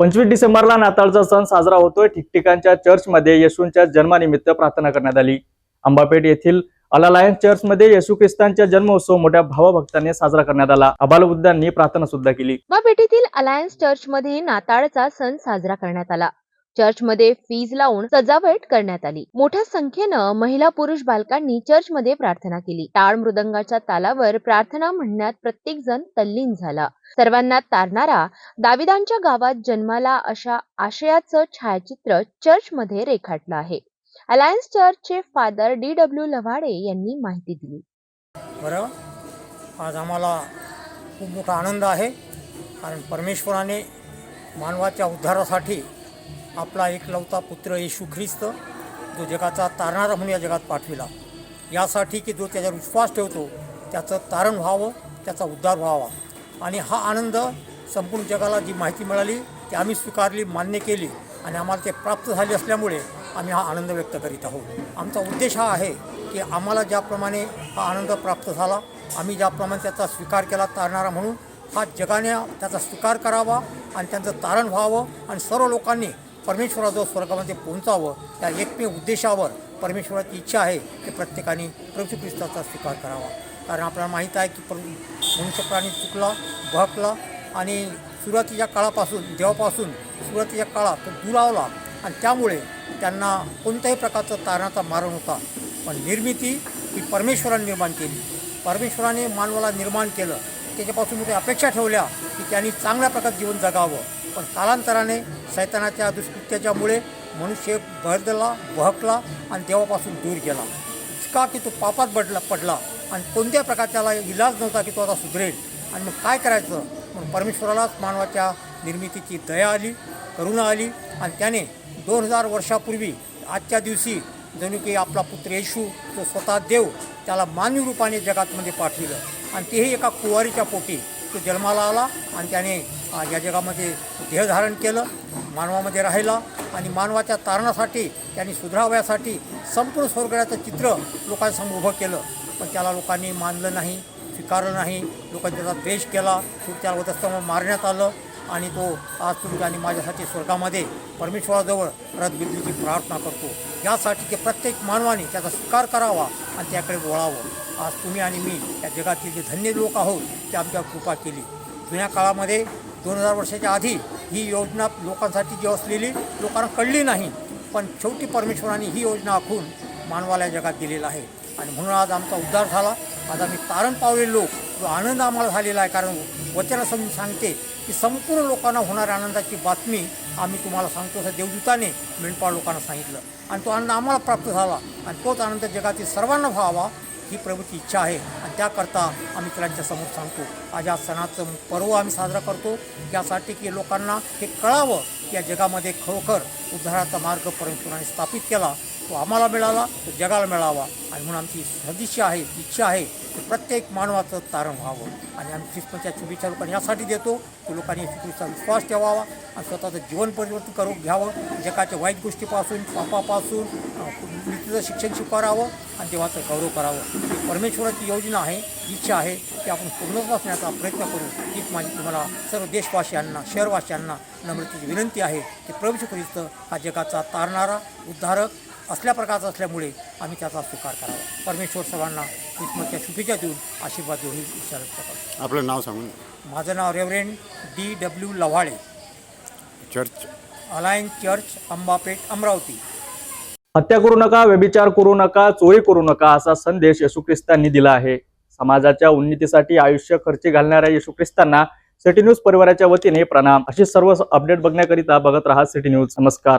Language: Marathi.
पंचवीस डिसेंबरला नाताळचा सण साजरा होतोय. ठिकठिकाणच्या चर्चमध्ये येशूंच्या जन्मानिमित्त प्रार्थना करण्यात आली. अंबापेठ येथील अलालायन्स चर्चमध्ये येशू ख्रिस्तांच्या जन्मोत्सव मोठ्या भावभक्ताने साजरा करण्यात आला. अबालवृद्धांनी प्रार्थना सुद्धा केली. अंबापेठेतील अलायन्स चर्चमध्ये नाताळचा सण साजरा करण्यात आला. चर्चमध्ये फीज लावून सजावट करण्यात आली. मोठ्या संख्येनं महिला पुरुष बालकांनी चर्चमध्ये प्रार्थना केली. टाळ मृदंगाच्या तालावर प्रार्थना म्हणण्यात प्रत्येक जण तल्लीन झाला. सर्वांना तारणारा दाविदांच्या गावात जन्माला अशा आशयाचं छायाचित्र चर्चमध्ये रेखाटलं आहे. अलायन्स चर्चचे फादर डी डब्ल्यू लव्हाडे यांनी माहिती दिली. बरं आज आम्हाला खूप मोठा आनंद आहे. कारण परमेश्वराने मानवाच्या उद्धारासाठी आपला एकलवता पुत्र येशू ख्रिस्त जो जगाचा तारणारा म्हणून या जगात पाठविला. यासाठी की जो त्याच्यावर विश्वास ठेवतो त्याचं तारण व्हावं त्याचा उद्धार व्हावा. आणि हा आनंद संपूर्ण जगाला जी माहिती मिळाली ती आम्ही स्वीकारली मान्य केली आणि आम्हाला ते प्राप्त झाले असल्यामुळे आम्ही हा आनंद व्यक्त करीत आहोत. आमचा उद्देश हा आहे की आम्हाला ज्याप्रमाणे हा आनंद प्राप्त झाला आम्ही ज्याप्रमाणे त्याचा स्वीकार केला तारणारा म्हणून हा जगाने त्याचा स्वीकार करावा आणि त्यांचं तारण व्हावं आणि सर्व लोकांनी परमेश्वराजवळ स्वर्गामध्ये पोहोचावं त्या एकमेव उद्देशावर परमेश्वराची इच्छा आहे की प्रत्येकाने प्रभू ख्रिस्ताचा स्वीकार करावा. कारण आपल्याला माहीत आहे की प्र मनुष्य प्राणी चुकला भकला आणि सुरुवातीच्या काळापासून देवापासून सुरुवातीच्या काळात तो दुरावला आणि त्यामुळे त्यांना कोणत्याही प्रकारचा तारणाचा मारण होता पण निर्मिती ही परमेश्वराने निर्माण केली. परमेश्वराने मानवाला निर्माण केलं. त्याच्यापासून मोठ्या अपेक्षा ठेवल्या की त्यांनी चांगल्या प्रकारे जीवन जगावं. पण कालांतराने सैतानाच्या दुष्कृत्याच्यामुळे मनुष्य भरदला बहकला आणि देवापासून दूर गेला. का की तो पापात बडला पडला आणि कोणत्या प्रकार त्याला इलाज नव्हता की तो आता सुधरेल? आणि मग काय करायचं? मग परमेश्वरालाच मानवाच्या निर्मितीची दया आली करुणा आली आणि त्याने दोन हजार वर्षापूर्वी आजच्या दिवशी जणू की आपला पुत्र येशू तो स्वतः देव त्याला मानवी रूपाने जगातमध्ये पाठविलं. आणि तेही एका कुवारीच्या पोटी. तो जन्माला आला आणि त्याने या जगामध्ये देहधारण केलं मानवामध्ये राहिला आणि मानवाच्या तारणासाठी त्यांनी सुधरावयासाठी संपूर्ण स्वर्गाचं चित्र लोकांसमोर उभं केलं. पण त्याला लोकांनी मानलं नाही स्वीकारलं नाही. लोकांनी त्याचा द्वेष केला. तो त्याला वधस्तंभ मारण्यात आलं आणि तो आज तुमच्या आणि माझ्यासाठी स्वर्गामध्ये परमेश्वराजवळ रथबिंदूची प्रार्थना करतो. यासाठी की प्रत्येक मानवाने त्याचा स्वीकार करावा आणि त्याकडे वळावं. आज तुम्ही आणि मी या जगातील जे धन्य लोक आहोत ते आमच्या कृपा केली. जुन्या काळामध्ये दोन हजार वर्षाच्या आधी ही योजना लोकांसाठी जी असलेली लोकांना कळली नाही पण शेवटी परमेश्वराने ही योजना आखून मानवाला या जगात दिलेला आहे. आणि म्हणून आज आमचा उद्धार झाला. आज आम्ही तारण पावले लोक जो आनंद आम्हाला झालेला आहे कारण वचन समजून सांगते की संपूर्ण लोकांना होणाऱ्या आनंदाची बातमी आम्ही तुम्हाला सांगतो असं देवदूताने मेंढपाळ लोकांना सांगितलं. आणि तो आनंद आम्हाला प्राप्त झाला. आणि तोच आनंद जगातील सर्वांना व्हावा ही प्रभूची इच्छा आहे. आणि त्याकरता आम्ही त्याच्यासमोर सांगतो. आज या सणाचं पर्व आम्ही साजरा करतो. यासाठी की लोकांना हे कळावं की या जगामध्ये खरोखर उद्धाराचा मार्ग परमेश्वराने स्थापित केला. तो आम्हाला मिळाला तो जगाला मिळावा. आणि म्हणून आमची सदिच्छा आहे इच्छा आहे की प्रत्येक मानवाचं तारण व्हावं. आणि आम्ही ख्रिस्मसच्या शुभेच्छा लोकांनी यासाठी देतो की लोकांनी येशू विश्वास ठेवावा आणि स्वतःचं जीवन परिवर्तन करून घ्यावं. जगाच्या वाईट गोष्टीपासून पापापासून मृत्यूचं शिक्षण स्वीकारावं आणि देवाचं गौरव करावं. ही परमेश्वराची योजना आहे इच्छा आहे की आपण पूर्ण असण्याचा प्रयत्न करू. हीच माझी तुम्हाला सर्व देशवासियांना शहरवासियांना नम्रतेची विनंती आहे की प्रवेश ख्रिस्त हा जगाचा तारणारा उद्धारक असल्या प्रकारचा असल्यामुळे आम्ही त्याचा स्वीकार करावा. परमेश्वर सर्वांना ख्रिसमसच्या शुभेच्छा देऊन आशीर्वाद देऊन ही इच्छा व्यक्त करतो. आपलं नाव सांगून माझं नाव reverend D W Lavhale. Church. Alliance church Ambapeth Amravati. हत्या करू नका व्यभिचार करू नका चोरी करू नका असा संदेश येशू ख्रिस्तांनी दिला आहे. समाजाच्या उन्नतीसाठी आयुष्य खर्ची घालणाऱ्या येशू ख्रिस्तांना सिटी न्यूज परिवाराच्या वतीने प्रणाम. अशी सर्व अपडेट बघण्याकरिता बघत राहा सिटी न्यूज. नमस्कार.